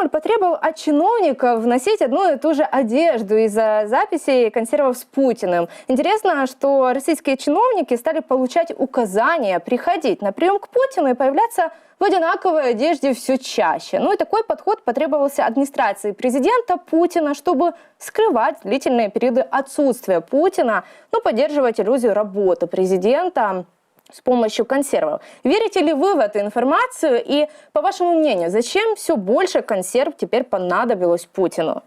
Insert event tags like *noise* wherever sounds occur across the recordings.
Кремль потребовал от чиновников носить одну и ту же одежду из-за записей консервов с Путиным. Интересно, что российские чиновники стали получать указания приходить на прием к Путину и появляться в одинаковой одежде все чаще. Ну и такой подход потребовался администрации президента Путина, чтобы скрывать длительные периоды отсутствия Путина, но поддерживать иллюзию работы президента с помощью консервов. Верите ли вы в эту информацию? И, по вашему мнению, зачем все больше консерв теперь понадобилось Путину?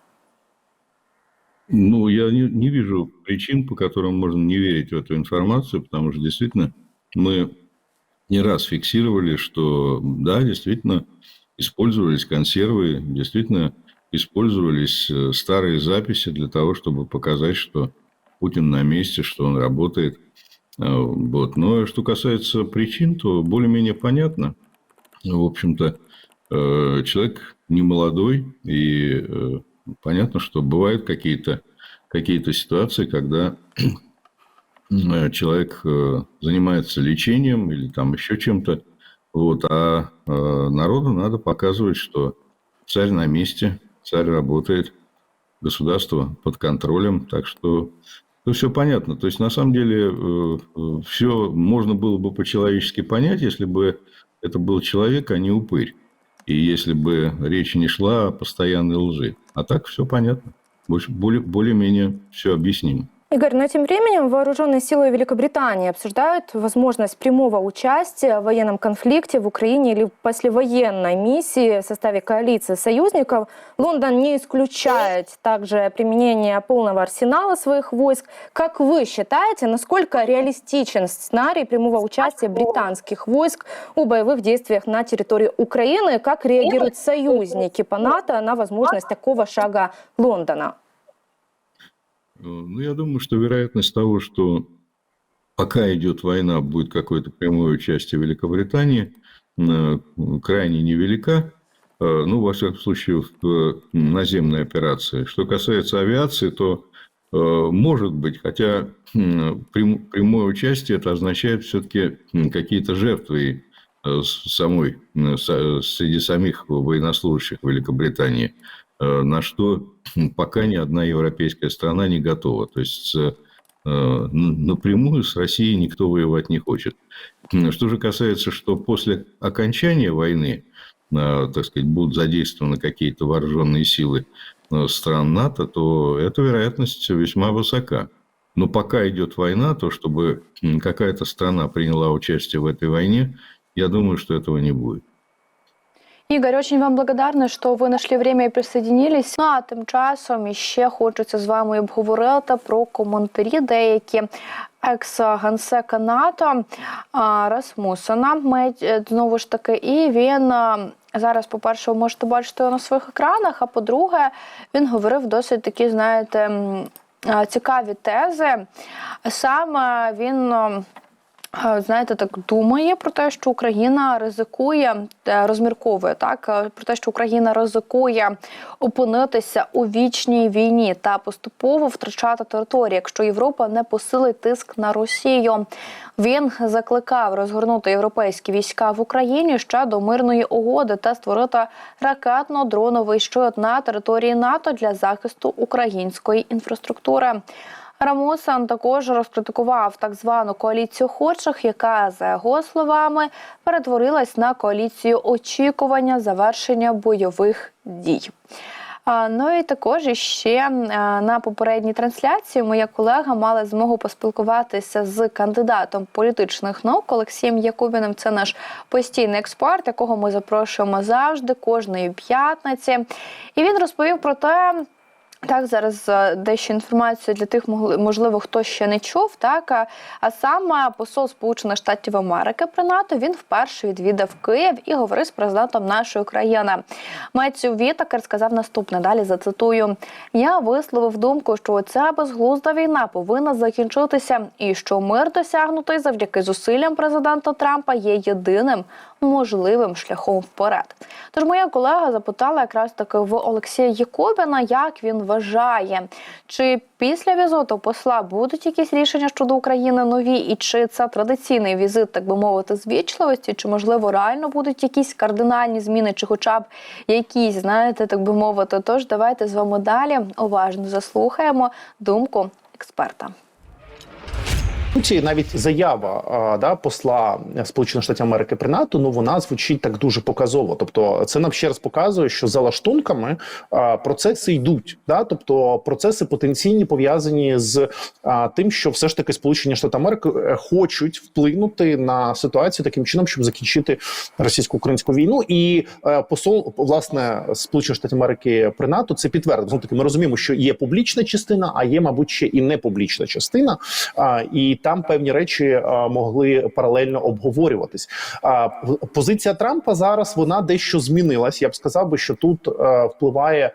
Ну, я не, не вижу причин, по которым можно не верить в эту информацию, потому что действительно мы не раз фиксировали, что да, действительно использовались консервы, действительно использовались э, старые записи для того, чтобы показать, что Путин на месте, что он работает. Э, Вот. Но что касается причин, то более-менее понятно. В общем-то, э, человек не молодой, и э, понятно, что бывают какие-то какие ситуации, когда э, человек занимается лечением или там еще чем-то, вот, а народу надо показывать, что царь на месте, царь работает, государство под контролем, так что ну, все понятно. То есть, на самом деле, все можно было бы по-человечески понять, если бы это был человек, а не упырь. И если бы речь не шла о постоянной лжи. А так все понятно. Более-менее все объяснимо. Игорь, но тем временем вооруженные силы Великобритании обсуждают возможность прямого участия в военном конфликте в Украине или в послевоенной миссии в составе коалиции союзников. Лондон не исключает также применение полного арсенала своих войск. Как вы считаете, насколько реалистичен сценарий прямого участия британских войск у боевых действиях на территории Украины? Как реагируют союзники по НАТО на возможность такого шага Лондона? Ну, я думаю, что вероятность того, что пока идет война, будет какое-то прямое участие Великобритании, э, крайне невелика. Э, Ну, во всяком случае, в э, наземной операции. Что касается авиации, то может быть, хотя прямое участие это означает все-таки какие-то жертвы самой, среди самих военнослужащих Великобритании, на что *clears throat* пока ни одна европейская страна не готова. То есть э, н- напрямую с Россией никто воевать не хочет. Что же касается, что после окончания войны, э, так сказать, будут задействованы какие-то вооруженные силы э, стран НАТО, то эта вероятность весьма высока. Но пока идет война, то чтобы какая-то страна приняла участие в этой войне, я думаю, что этого не будет. Ігор, очень вам благодарна, що ви знайшли время і присоединились. Ну а тим часом іще хочеться з вами обговорити про коментарі деякі екс-генсека НАТО Расмусена. Е, знову ж таки, і він зараз, по-перше, ви можете бачити на своїх екранах. А по-друге, він говорив досить такі, знаєте. Цікаві тези. Саме він Знаєте, так думає про те, що Україна ризикує, е, розмірковує так е, про те, що Україна ризикує опинитися у вічній війні та поступово втрачати територію, якщо Європа не посилить тиск на Росію. Він закликав розгорнути європейські війська в Україні ще до мирної угоди та створити ракетно-дроновий щит на території НАТО для захисту української інфраструктури. Рамосан також розкритикував так звану коаліцію охочих, яка, за його словами, перетворилась на коаліцію очікування завершення бойових дій. Ну і також ще е, на попередній трансляції моя колега мала змогу поспілкуватися з кандидатом політичних наук Олексієм Якубіним. Це наш постійний експерт, якого ми запрошуємо завжди, кожної п'ятниці. І він розповів про те. Так, зараз е, дещо інформацію для тих, можливо, хто ще не чув. Так, а, саме посол Сполучених Штатів Америки при НАТО він вперше відвідав Київ і говорив з президентом нашої країни. Мецю Вітакер сказав наступне. Далі зацитую: я висловив думку, що ця безглузда війна повинна закінчитися, і що мир досягнутий завдяки зусиллям президента Трампа є єдиним можливим шляхом вперед. Тож моя колега запитала якраз таки в Олексія Єкобіна, як він вважає, чи після візиту посла будуть якісь рішення щодо України нові, і чи це традиційний візит, так би мовити, звічливості? чи можливо реально будуть якісь кардинальні зміни, чи хоча б якісь, знаєте, так би мовити. Тож давайте з вами далі уважно заслухаємо думку експерта. Суті, навіть заява да, посла Сполучених Штатів Америки при НАТО, ну вона звучить так дуже показово. Тобто, це нам ще раз показує, що за лаштунками процеси йдуть. Да? Тобто процеси потенційні пов'язані з тим, що все ж таки Сполучені Штати Америки е, хочуть вплинути на ситуацію таким чином, щоб закінчити російсько-українську війну. І е, посол власне Сполучених Штатів Америки при НАТО це підтвердив. Знову таки, ми розуміємо, що є публічна частина, а є, мабуть, ще і непублічна частина. І там певні речі могли паралельно обговорюватись. Позиція Трампа зараз вона дещо змінилась. Я б сказав би, що тут впливає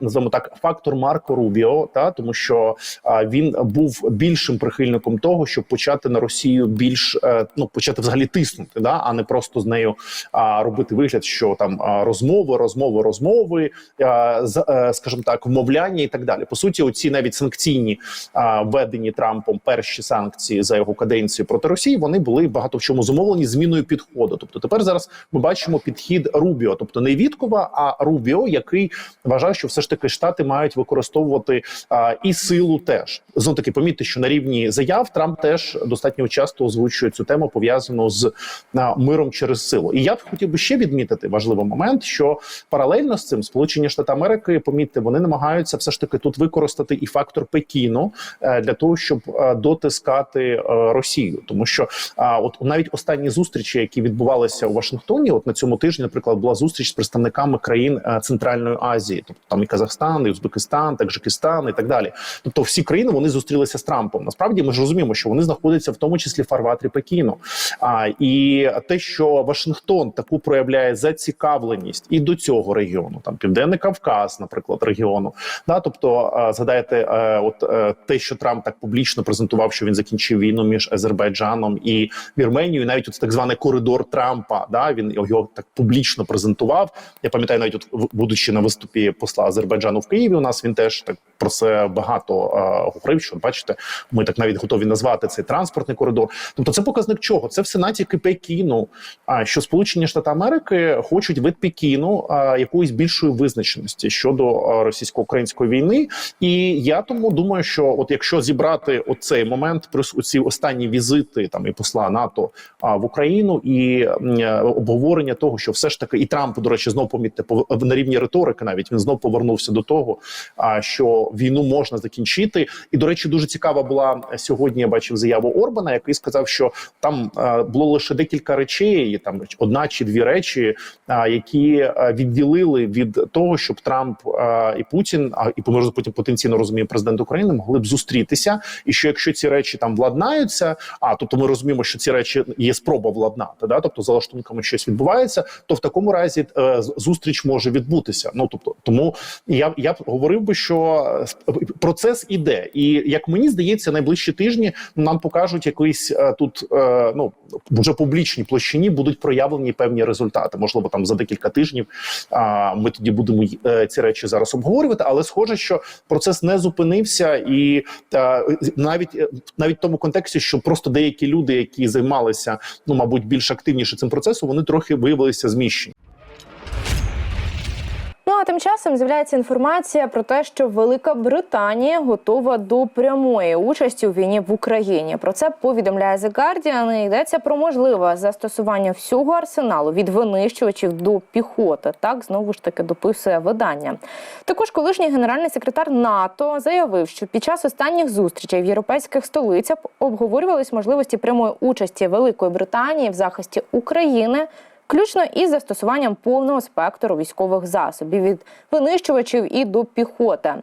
називаємо так фактор Марко Рубіо, та тому що він був більшим прихильником того, щоб почати на Росію більш е, ну почати взагалі тиснути, да а не просто з нею робити вигляд, що там розмови, розмови, розмови, з, е, скажімо так, вмовляння і так далі. По суті, оці навіть санкційні введені Трампом перші санкції за його каденцію проти Росії, вони були багато в чому зумовлені зміною підходу. Тобто, тепер зараз ми бачимо підхід Рубіо, тобто не Віткова, а Рубіо, який вважає, що все ж таки штати мають використовувати а, і силу теж. Знов таки помітьте, що на рівні заяв Трамп теж достатньо часто озвучує цю тему пов'язану з а, миром через силу. І я б хотів би ще відмітити важливий момент, що паралельно з цим Сполучені Штати Америки, помітьте, вони намагаються все ж таки тут використати і фактор Пекіну е, для того, щоб е, дотискати е, Росію, тому що от навіть останні зустрічі, які відбувалися у Вашингтоні, от на цьому тижні, наприклад, була зустріч з представниками країн е, Центральної Азії, тобто там і Казахстан, і Узбекистан, Таджикистан і так далі. Тобто, всі країни вони зустрілися з Трампом. Насправді ми ж розуміємо, що вони знаходяться в тому числі фарватрі Пекіну. А і те, що Вашингтон таку проявляє зацікавленість і до цього регіону, там Південний Кавказ, наприклад, регіону. Да, тобто, е, згадайте, е, от те, що Трамп так публічно презентував, що він закінчив війну між Азербайджаном і Вірменією, навіть от так званий коридор Трампа. Да, він його так публічно презентував. Я пам'ятаю, навіть от будучи на виступі посла Азербайджану в Києві, у нас він теж так про це багато е, говорив. Що бачите, ми так навіть готові назвати цей транспортний коридор. Тобто, це показник чого? Це все натяки Пекіну. А що Сполучені Штати Америки хочуть від Пекіну а, якоїсь більшої визначеності щодо російсько-української війни. І я тому думаю, що от якщо зібрати оцей момент, плюс ці останні візити там і посла НАТО а, в Україну, і м, е, обговорення того, що все ж таки і Трамп, до речі, знов помітьте на рівні риторики, навіть він знов повернувся до того, а, що війну можна закінчити. І до речі, дуже цікава була сьогодні. Я бачив заяву Орбана, який сказав, що там е, було лише декілька речей, там одна чи дві речі, е, які відділили від того, щоб Трамп е, і Путін, а і може потім потенційно розуміє президент України, могли б зустрітися. І що якщо ці речі там владнаються, а тобто ми розуміємо, що ці речі є спроба владнати, да, тобто за лаштунками щось відбувається, то в такому разі е, зустріч може відбутися. Ну тобто, тому я я б говорив би, що е, процес іде, і як мені здається, найближчі тижні нам покажуть якийсь е, тут е, ну вже публічній площині будуть проявлені певні результати. Можливо, там за декілька тижнів а, ми тоді будемо е, ці речі зараз обговорювати. Але схоже, що процес не зупинився, і е, навіть е, навіть в тому контексті, що просто деякі люди, які займалися, ну мабуть, більш активніше цим процесом, вони трохи виявилися зміщені. Тим часом з'являється інформація про те, що Велика Британія готова до прямої участі у війні в Україні. Про це повідомляє The Guardian. Йдеться про можливе застосування всього арсеналу від винищувачів до піхоти. Так знову ж таки дописує видання. Також колишній генеральний секретар НАТО заявив, що під час останніх зустрічей в європейських столицях обговорювались можливості прямої участі Великої Британії в захисті України включно із застосуванням повного спектру військових засобів від винищувачів і до піхоти.